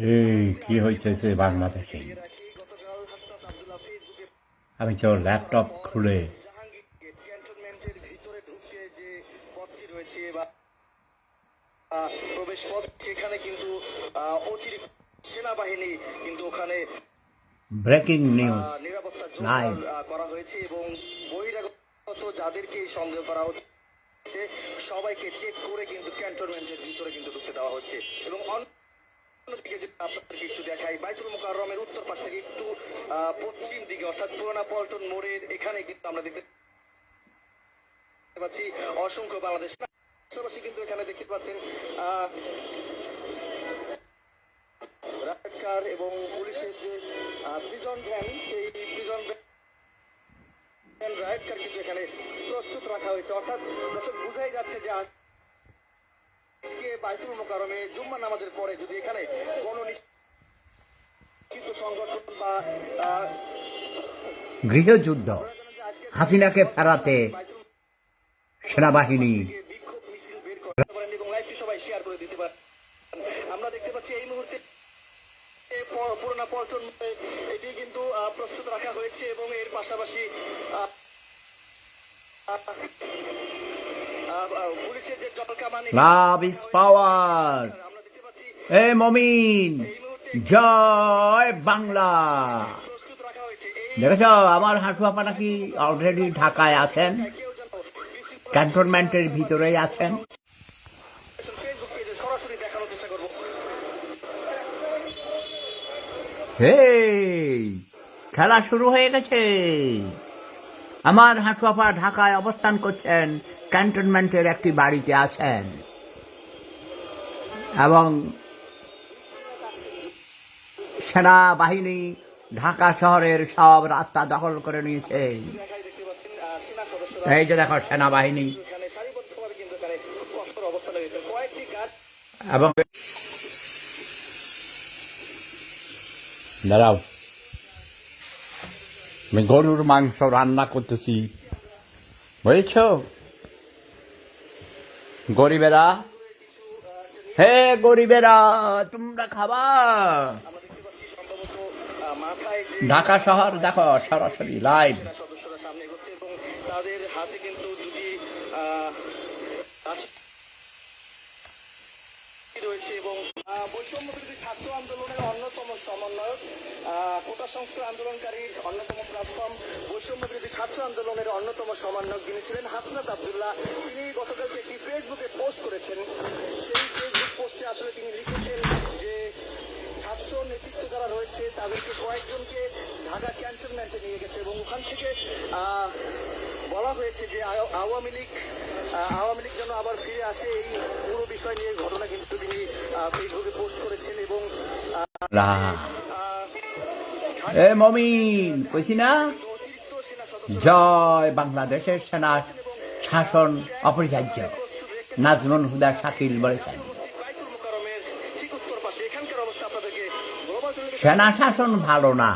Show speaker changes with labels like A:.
A: এই, কি হইতেছে বাংলাদেশে আমি তো ল্যাপটপ খুলে
B: প্রবেশ পথ সেখানে কিন্তু অতিরিক্ত সেনাবাহিনী কিন্তু ওখানে
A: ব্রেকিং নিউজ Live.
B: করা হয়েছে এবং বহিরাগত যাদেরকে সন্দেহ করা হচ্ছে সবাইকে চেক করে কিন্তু ক্যান্টনমেন্টের ভিতরে কিন্তু ঢুকতে দেওয়া হচ্ছে। এবং অন্যদিকে যদি আপনাদেরকে একটু দেখাই। বাইতুল মোকাররমের উত্তর পাশ থেকে একটু পশ্চিম দিকে, অর্থাৎ পল্টন মোড়ের এখানে কিন্তু আমরা দেখতে পাচ্ছি অসংখ্য বাংলাদেশ। পাশাপাশি কিন্তু এখানে দেখতে পাচ্ছেন এবং পুলিশের যে প্রিজন ভ্যান সেই প্রিজন ভ্যান কিন্তু এখানে প্রস্তুত রাখা হয়েছে। অর্থাৎ বোঝাই যাচ্ছে যে বাইতুল মোকারমে জুম্মা নামাজের পরে যদি এখানে কোনো নিশ্চিত সংগঠন বা
A: গৃহযুদ্ধ হাসিনাকে ফেরাতে সেনাবাহিনী
B: আমরা দেখতে পাচ্ছি এই মুহূর্তে এ পুরোনো পল্টন এটি কিন্তু প্রস্তুত রাখা হয়েছে এবং এর পাশাপাশি
A: লাভ ইজ পাওয়ার এ মমিন জয় বাংলা দেখেছ, আমার হাঁটু আপা নাকি অলরেডি ঢাকায় আছেন? ক্যান্টনমেন্টের ভিতরেই আছেন। খেলা শুরু হয়ে গেছে। আমার হাঁটু আপা ঢাকায় অবস্থান করছেন। ক্যান্টনমেন্টের একটি বাড়িতে আছেন। এবং সেনাবাহিনী ঢাকা শহরের সব রাস্তা দখল করে নিয়েছে। এই যে দেখো সেনাবাহিনী। এবং দাঁড়াও। আমি গরুর মাংস রান্না করতেছি। বুঝেছ গরিবেরা? হে গরিবেরা, তোমরা খাবা। ঢাকা শহর, দেখো, সরাসরি লাইভ
B: এবং বৈষম্য ছাত্র আন্দোলনের অন্যতম সংস্কার আন্দোলনকারীর অন্যতম প্ল্যাটফর্ম বৈষম্য বিরোধী ছাত্র আন্দোলনের অন্যতম সমন্বয়ক যিনি ছিলেন হাসনাত আবদুল্লাহ, তিনি গতকালকে একটি ফেসবুকে পোস্ট করেছেন সেই ফেসবুক পোস্টে আসলে তিনি লিখেছেন যে, ছাত্র নেতৃত্ব যারা রয়েছে, তাদেরকে কয়েকজনকে ঢাকা ক্যান্টনমেন্টে নিয়ে গেছে এবং ওখান থেকে বলা হয়েছে যে আওয়ামী লীগ আওয়ামী লীগ যেন আবার ফিরে আসে, এই পুরো বিষয় নিয়ে ঘটনা কিন্তু তিনি ফেসবুকে পোস্ট করেছেন এবং।
A: এ মমিন, কইছি না? জয় বাংলাদেশের সেনা শাসন অপরিহার্য। নাজমুল হুদা শাকিল বলেছেন। সেনা শাসন ভালো না।